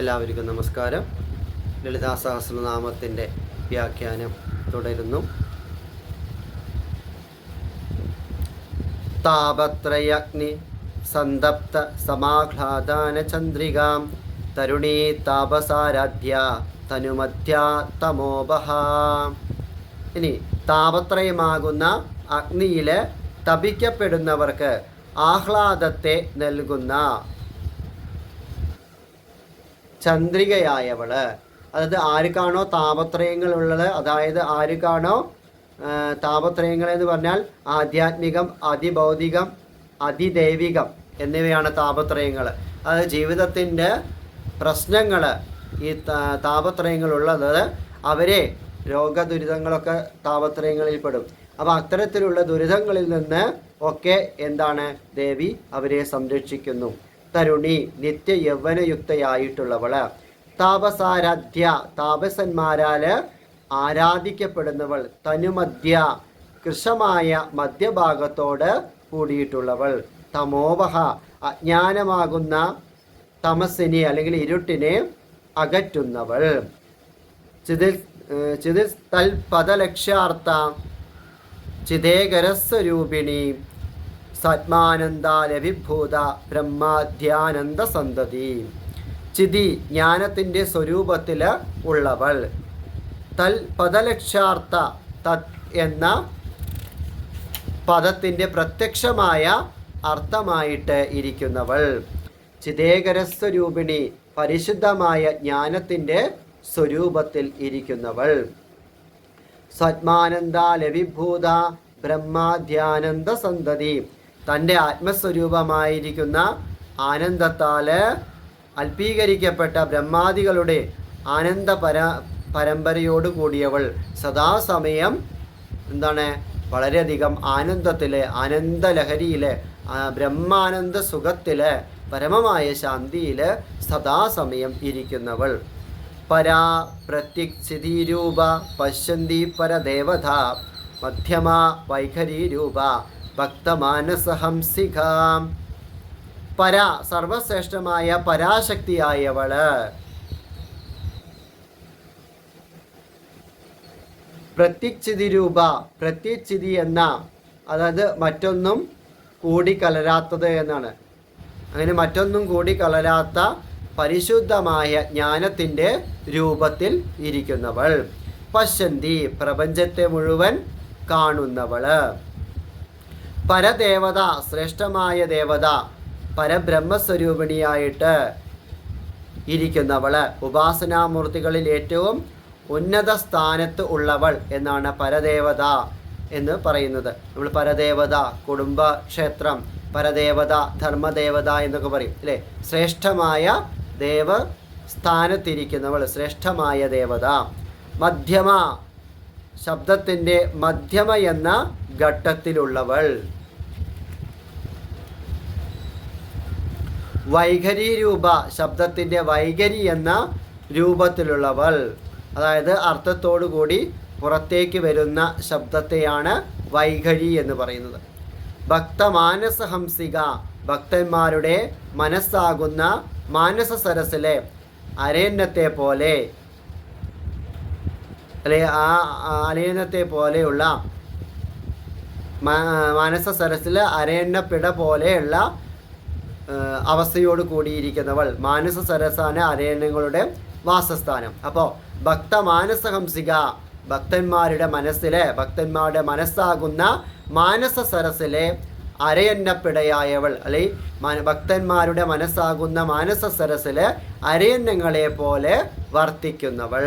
എല്ലാവർക്കും നമസ്കാരം. ലളിതാ സഹസ്രനാമത്തിന്റെ വ്യാഖ്യാനം തുടരുന്നു. താപത്രയഗ്നി സന്തപ്ത സമാഹ്ലാദാന ചന്ദ്രികാം തരുണീ താപസാരാധ്യ തനുമധ്യ തമോബഹ ഇനി താപത്രയമാകുന്ന അഗ്നിയിലെ തപിക്കപ്പെടുന്നവർക്ക് ആഹ്ലാദത്തെ നൽകുന്ന ചന്ദ്രികയായവൾ. അതായത് ആർക്കാണോ താപത്രയങ്ങൾ ഉള്ളത് അതായത് ആർക്കാണോ താപത്രയങ്ങൾ എന്ന് പറഞ്ഞാൽ ആധ്യാത്മികം അതിഭൗതികം അതിദൈവികം എന്നിവയാണ് താപത്രയങ്ങൾ. അതായത് ജീവിതത്തിന്റെ പ്രശ്നങ്ങൾ ഈ താപത്രയങ്ങളുള്ളത് അവരെ രോഗദുരിതങ്ങളൊക്കെ താപത്രയങ്ങളിൽ പെടും. അപ്പോൾ അത്തരത്തിലുള്ള ദുരിതങ്ങളിൽ നിന്ന് ഒക്കെ എന്താണ് ദേവി അവരെ സംരക്ഷിക്കുന്നു. തരുണി നിത്യ യൗവനയുക്തയായിട്ടുള്ളവൾ താപസാരാധ്യ താപസന്മാരാൽ ആരാധിക്കപ്പെടുന്നവൾ. തനുമധ്യ കൃശമായ മധ്യഭാഗത്തോട് കൂടിയിട്ടുള്ളവൾ. തമോവഹ അജ്ഞാനമാകുന്ന തമസിനെ അല്ലെങ്കിൽ ഇരുട്ടിനെ അകറ്റുന്നവൾ. ചിതിൽ ചിതിൽ തൽപദലക്ഷ്യാർത്ഥ ചിതേകരസ്വരൂപിണി സത്മാനന്ദാലഭിഭൂത ബ്രഹ്മാധ്യാനന്ദ സന്തതി ചിതി ജ്ഞാനത്തിന്റെ സ്വരൂപത്തിൽ ഉള്ളവൾ. തൽ പദലക്ഷാർത്ഥ തത് എന്ന പദത്തിന്റെ പ്രത്യക്ഷമായ അർത്ഥമായിട്ട് ഇരിക്കുന്നവൾ. ചിതേകരസ്വരൂപിണി പരിശുദ്ധമായ ജ്ഞാനത്തിന്റെ സ്വരൂപത്തിൽ ഇരിക്കുന്നവൾ. സത്മാനന്ദ ലവിഭൂത ബ്രഹ്മാധ്യാനന്ദ സന്തതി തന്റെ ആത്മസ്വരൂപമായിരിക്കുന്ന ആനന്ദത്താൽ അൽപീകരിക്കപ്പെട്ട ബ്രഹ്മാദികളുടെ ആനന്ദ പര പരമ്പരയോട് കൂടിയവൾ. സദാസമയം എന്താണ്? വളരെയധികം ആനന്ദത്തിലെ ആനന്ദലഹരിയിലെ ബ്രഹ്മാനന്ദ സുഖത്തിലെ പരമമായ ശാന്തിയിൽ സദാസമയം ഇരിക്കുന്നവൾ. പരാ പ്രത്യക്ഷിതിരൂപ പശ്യന്തി പരദേവത മധ്യമ വൈഖരീരൂപ ഭക്തമാനസഹംസിക. പര സർവശ്രേഷ്ഠമായ പരാശക്തിയായവൾ പ്രത്യക്ഷിതി രൂപ പ്രത്യക്ഷിതി എന്ന അതായത് മറ്റൊന്നും കൂടി കലരാത്തത് എന്നാണ്. അങ്ങനെ മറ്റൊന്നും കൂടി കലരാത്ത പരിശുദ്ധമായ ജ്ഞാനത്തിന്റെ രൂപത്തിൽ ഇരിക്കുന്നവൾ. പശ്യന്തി പ്രപഞ്ചത്തെ മുഴുവൻ കാണുന്നവൾ പരദേവത ശ്രേഷ്ഠമായ ദേവത പരബ്രഹ്മസ്വരൂപിണിയായിട്ട് ഇരിക്കുന്നവൾ. ഉപാസനാമൂർത്തികളിൽ ഏറ്റവും ഉന്നത സ്ഥാനത്ത് ഉള്ളവൾ എന്നാണ് പരദേവത എന്ന് പറയുന്നത്. നമ്മൾ പരദേവത കുടുംബ ക്ഷേത്രം പരദേവത ധർമ്മദേവത എന്നൊക്കെ പറയും അല്ലേ? ശ്രേഷ്ഠമായ ദേവ സ്ഥാനത്തിരിക്കുന്നവൾ ശ്രേഷ്ഠമായ ദേവത. മധ്യമ ശബ്ദത്തിന്റെ മധ്യമ എന്ന ഘട്ടത്തിലുള്ളവൾ. വൈഖരി രൂപ ശബ്ദത്തിന്റെ വൈഖരി എന്ന രൂപത്തിലുള്ളവൾ. അതായത് അർത്ഥത്തോടു കൂടി പുറത്തേക്ക് വരുന്ന ശബ്ദത്തെയാണ് വൈഖരി എന്ന് പറയുന്നത്. ഭക്തമാനസഹംസിക ഭക്തന്മാരുടെ മനസ്സാകുന്ന മാനസ സരസിലെ അരേന്നത്തെ പോലെ അല്ലെ ആ ആ പോലെയുള്ള മാനസ സരസിൽ അരയണ്ണപ്പിട പോലെയുള്ള അവസ്ഥയോട് കൂടിയിരിക്കുന്നവൾ. മാനസ സരസാന അരയണ്ണങ്ങളുടെ വാസസ്ഥാനം. അപ്പോൾ ഭക്ത മാനസഹംസിക ഭക്തന്മാരുടെ മനസ്സിലെ ഭക്തന്മാരുടെ മനസ്സാകുന്ന മാനസ സരസിലെ അരയന്നപ്പിടയായവൾ അല്ലെ ഭക്തന്മാരുടെ മനസ്സാകുന്ന മാനസ സരസിലെ അരയന്നങ്ങളെ പോലെ വർത്തിക്കുന്നവൾ.